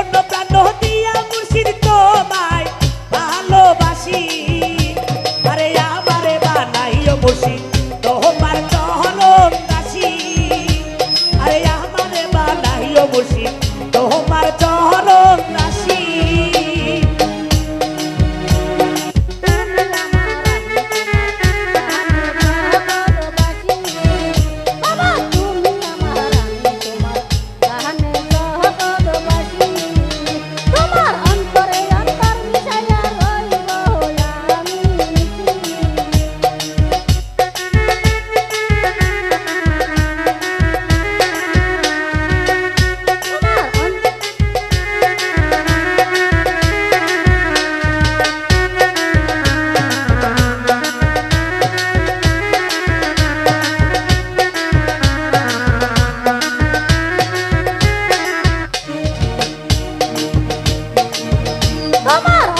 জন্য প্রাণ দিয়া মুর্শিদ তোমায় ভালোবাসি। আরে আমারে বানাইও মুর্শিদ, তোমার চহন দাসী। আরে আমারে আমার